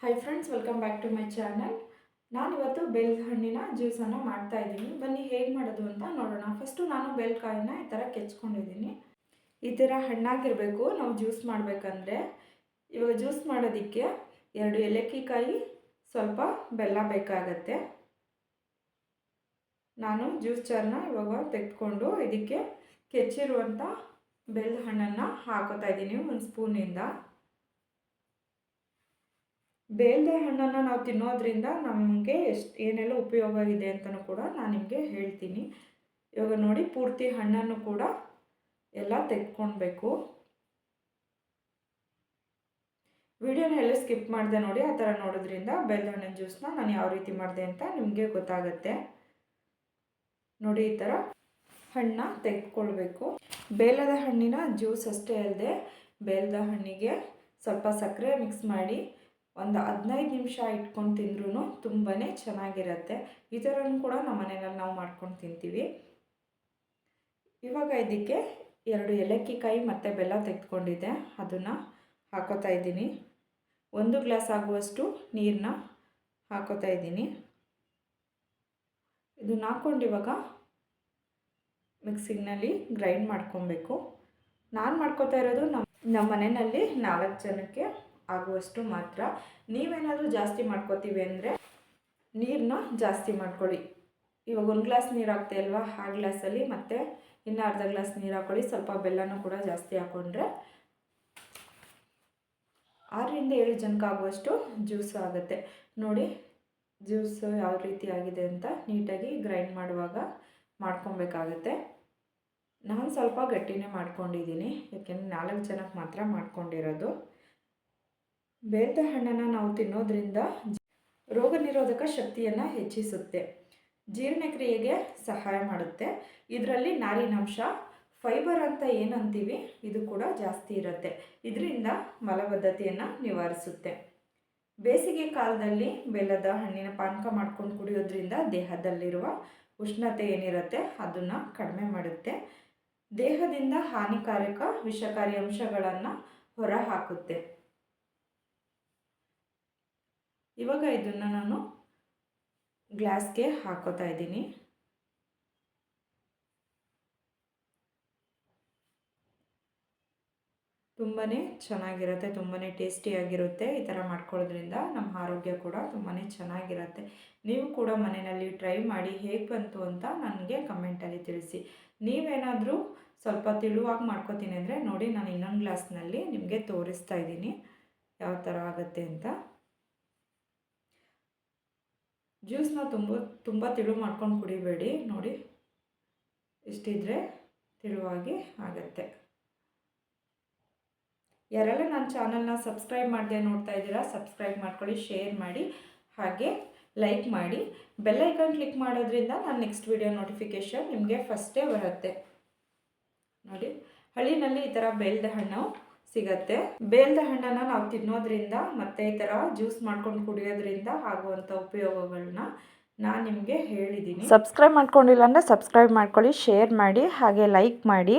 Hi friends welcome back to my channel ನಾನಿವತ್ತು ಬೆಲ್ ಹಣ್ಣಿನ ಜ್ಯೂಸನ್ನು ಮಾಡ್ತಾ ಇದ್ದೀನಿ. ಬನ್ನಿ, ಹೇಗೆ ಮಾಡೋದು ಅಂತ ನೋಡೋಣ. ಫಸ್ಟು ನಾನು ಬೆಲ್ಕಾಯಿನ ಈ ಥರ ಕೆಚ್ಕೊಂಡಿದ್ದೀನಿ. ಈ ಥರ ಹಣ್ಣಾಗಿರಬೇಕು. ನಾವು ಜ್ಯೂಸ್ ಮಾಡಬೇಕಂದ್ರೆ ಇವಾಗ ಜ್ಯೂಸ್ ಮಾಡೋದಕ್ಕೆ ಎರಡು ಏಲಕ್ಕಿಕಾಯಿ, ಸ್ವಲ್ಪ ಬೆಲ್ಲ ಬೇಕಾಗತ್ತೆ. ನಾನು ಜ್ಯೂಸ್ ಚರ್ನ ಇವಾಗ ತೆಗೆದುಕೊಂಡು ಇದಕ್ಕೆ ಕೆಚ್ಚಿರುವಂಥ ಬೆಲ್ ಹಣ್ಣನ್ನು ಹಾಕೋತಾ ಇದ್ದೀನಿ. ಒಂದು ಸ್ಪೂನಿಂದ ಬೇಲ್ದೆ ಹಣ್ಣನ್ನು ನಾವು ತಿನ್ನೋದ್ರಿಂದ ನಮಗೆ ಎಷ್ಟು ಏನೆಲ್ಲ ಉಪಯೋಗ ಇದೆ ಅಂತಲೂ ಕೂಡ ನಾನು ನಿಮಗೆ ಹೇಳ್ತೀನಿ. ಇವಾಗ ನೋಡಿ ಪೂರ್ತಿ ಹಣ್ಣನ್ನು ಕೂಡ ಎಲ್ಲ ತೆಗೆದುಕೊಳ್ಬೇಕು ವಿಡಿಯೋನ ಎಲ್ಲ ಸ್ಕಿಪ್ ಮಾಡಿದೆ ನೋಡಿ ಆ ಥರ ನೋಡೋದ್ರಿಂದ ಬೇಲ್ದೆ ಹಣ್ಣಿನ ಜ್ಯೂಸ್ನ ನಾನು ಯಾವ ರೀತಿ ಮಾಡಿದೆ ಅಂತ ನಿಮಗೆ ಗೊತ್ತಾಗುತ್ತೆ. ನೋಡಿ ಈ ಥರ ಹಣ್ಣನ್ನ ತೆಗೆದುಕೊಳ್ಬೇಕು. ಬೇಲದ ಹಣ್ಣಿನ ಜ್ಯೂಸ್ ಅಷ್ಟೇ ಅಲ್ಲದೆ ಬೇಲದ ಹಣ್ಣಿಗೆ ಸ್ವಲ್ಪ ಸಕ್ಕರೆ ಮಿಕ್ಸ್ ಮಾಡಿ ಒಂದು ಹದಿನೈದು ನಿಮಿಷ ಇಟ್ಕೊಂಡು ತಿಂದ್ರೂ ತುಂಬಾ ಚೆನ್ನಾಗಿರುತ್ತೆ. ಈ ಥರನೂ ಕೂಡ ನಮ್ಮ ಮನೆಯಲ್ಲಿ ನಾವು ಮಾಡ್ಕೊಂಡು ತಿಂತೀವಿ. ಇವಾಗ ಇದಕ್ಕೆ ಎರಡು ಏಲಕ್ಕಿಕಾಯಿ ಮತ್ತು ಬೆಲ್ಲ ತೆಗೆದುಕೊಂಡಿದ್ದೆ. ಅದನ್ನು ಹಾಕೋತಾ ಇದ್ದೀನಿ. ಒಂದು ಗ್ಲಾಸ್ ಆಗುವಷ್ಟು ನೀರನ್ನ ಹಾಕೋತಾ ಇದ್ದೀನಿ. ಇದನ್ನ ಹಾಕ್ಕೊಂಡು ಇವಾಗ ಮಿಕ್ಸಿಗ್ನಲ್ಲಿ ಗ್ರೈಂಡ್ ಮಾಡ್ಕೊಬೇಕು. ನಾನು ಮಾಡ್ಕೋತಾ ಇರೋದು ನಮ್ಮ ನಮ್ಮ ಮನೆಯಲ್ಲಿ ನಾಲ್ಕು ಜನಕ್ಕೆ ಆಗುವಷ್ಟು ಮಾತ್ರ ನೀವೇನಾದರೂ ಜಾಸ್ತಿ ಮಾಡ್ಕೋತೀವಿ ಅಂದರೆ ನೀರನ್ನ ಜಾಸ್ತಿ ಮಾಡ್ಕೊಳ್ಳಿ. ಇವಾಗ ಒಂದು ಗ್ಲಾಸ್ ನೀರು ಹಾಕ್ತೆ ಅಲ್ವಾ ಆ ಗ್ಲಾಸಲ್ಲಿ ಮತ್ತು ಇನ್ನು ಅರ್ಧ ಗ್ಲಾಸ್ ನೀರು ಹಾಕ್ಕೊಳ್ಳಿ ಸ್ವಲ್ಪ ಬೆಲ್ಲನೂ ಕೂಡ ಜಾಸ್ತಿ ಹಾಕ್ಕೊಂಡ್ರೆ ಆರರಿಂದ ಏಳು ಜನಕ್ಕೆ ಆಗುವಷ್ಟು ಜ್ಯೂಸು ಆಗುತ್ತೆ. ನೋಡಿ ಜ್ಯೂಸು ಯಾವ ರೀತಿ ಆಗಿದೆ ಅಂತ ನೀಟಾಗಿ ಗ್ರೈಂಡ್ ಮಾಡುವಾಗ ಮಾಡ್ಕೊಬೇಕಾಗತ್ತೆ. ನಾನು ಸ್ವಲ್ಪ ಗಟ್ಟಿನೇ ಮಾಡ್ಕೊಂಡಿದ್ದೀನಿ. ಯಾಕೆಂದರೆ ನಾಲ್ಕು ಜನಕ್ಕೆ ಮಾತ್ರ ಮಾಡ್ಕೊಂಡಿರೋದು. ಬೇಲ್ದ ಹಣ್ಣನ್ನು ನಾವು ತಿನ್ನೋದ್ರಿಂದ ರೋಗ ನಿರೋಧಕ ಶಕ್ತಿಯನ್ನು ಹೆಚ್ಚಿಸುತ್ತೆ. ಜೀರ್ಣಕ್ರಿಯೆಗೆ ಸಹಾಯ ಮಾಡುತ್ತೆ. ಇದರಲ್ಲಿ ನಾರಿನಾಂಶ, ಫೈಬರ್ ಅಂತ ಏನಂತೀವಿ, ಇದು ಕೂಡ ಜಾಸ್ತಿ ಇರುತ್ತೆ. ಇದರಿಂದ ಮಲಬದ್ಧತೆಯನ್ನು ನಿವಾರಿಸುತ್ತೆ. ಬೇಸಿಗೆ ಕಾಲದಲ್ಲಿ ಬೆಲ್ಲದ ಹಣ್ಣಿನ ಪಾನಕ ಮಾಡ್ಕೊಂಡು ಕುಡಿಯೋದ್ರಿಂದ ದೇಹದಲ್ಲಿರುವ ಉಷ್ಣತೆ ಏನಿರುತ್ತೆ, ಅದನ್ನು ಕಡಿಮೆ ಮಾಡುತ್ತೆ. ದೇಹದಿಂದ ಹಾನಿಕಾರಕ ವಿಷಕಾರಿ ಅಂಶಗಳನ್ನು ಹೊರ ಹಾಕುತ್ತೆ ಇವಾಗ ಇದನ್ನು ನಾನು ಗ್ಲಾಸ್ಗೆ ಹಾಕೋತಾ ಇದ್ದೀನಿ. ತುಂಬಾ ಚೆನ್ನಾಗಿರುತ್ತೆ ತುಂಬಾ ಟೇಸ್ಟಿಯಾಗಿರುತ್ತೆ ಈ ಥರ ಮಾಡ್ಕೊಳ್ಳೋದ್ರಿಂದ. ನಮ್ಮ ಆರೋಗ್ಯ ಕೂಡ ತುಂಬಾ ಚೆನ್ನಾಗಿರುತ್ತೆ. ನೀವು ಕೂಡ ಮನೆಯಲ್ಲಿ ಟ್ರೈ ಮಾಡಿ ಹೇಗೆ ಬಂತು ಅಂತ ನನಗೆ ಕಮೆಂಟಲ್ಲಿ ತಿಳಿಸಿ. ನೀವೇನಾದರೂ ಸ್ವಲ್ಪ ತಿಳುವಾಗಿ ಮಾಡ್ಕೋತೀನಿ ಅಂದರೆ ನೋಡಿ, ನಾನು ಇನ್ನೊಂದು ಗ್ಲಾಸ್ನಲ್ಲಿ ನಿಮಗೆ ತೋರಿಸ್ತಾ ಇದ್ದೀನಿ. ಯಾವ ಥರ ಆಗುತ್ತೆ ಅಂತ. ಜ್ಯೂಸ್ನ ತುಂಬ ತುಂಬ ತಿಳು ಮಾಡ್ಕೊಂಡು ಕುಡಿಬೇಡಿ, ನೋಡಿ. ಇಷ್ಟಿದ್ರೆ ತಿಳುವಾಗಿ ಆಗುತ್ತೆ. ಯಾರೆಲ್ಲ ನನ್ನ ಚಾನಲ್ನ ಸಬ್ಸ್ಕ್ರೈಬ್ ಮಾಡಿದೆ ನೋಡ್ತಾ ಇದ್ದೀರಾ, ಸಬ್ಸ್ಕ್ರೈಬ್ ಮಾಡ್ಕೊಳ್ಳಿ, ಶೇರ್ ಮಾಡಿ, ಹಾಗೆ ಲೈಕ್ ಮಾಡಿ. ಬೆಲ್ ಐಕಾನ್ ಕ್ಲಿಕ್ ಮಾಡೋದ್ರಿಂದ ನಾನು ನೆಕ್ಸ್ಟ್ ವಿಡಿಯೋ ನೋಟಿಫಿಕೇಷನ್ ನಿಮಗೆ ಫಸ್ಟೇ ಬರುತ್ತೆ. ನೋಡಿ, ಹಳ್ಳಿನಲ್ಲಿ ಈ ಥರ ಬೆಳೆದ ಹಣ್ಣು ಸಿಗತ್ತೆ. ಬೇಲ್ದ ಹಣ್ಣನ್ನು ನಾವು ತಿನ್ನೋದ್ರಿಂದ ಮತ್ತೆ ಈ ಥರ ಜ್ಯೂಸ್ ಮಾಡ್ಕೊಂಡು ಕುಡಿಯೋದ್ರಿಂದ ಆಗುವಂಥ ಉಪಯೋಗಗಳನ್ನ ನಾನು ನಿಮಗೆ ಹೇಳಿದ್ದೀನಿ ಸಬ್ಸ್ಕ್ರೈಬ್ ಮಾಡ್ಕೊಂಡಿಲ್ಲ ಅಂದರೆ ಸಬ್ಸ್ಕ್ರೈಬ್ ಮಾಡ್ಕೊಳ್ಳಿ ಶೇರ್ ಮಾಡಿ, ಹಾಗೆ ಲೈಕ್ ಮಾಡಿ.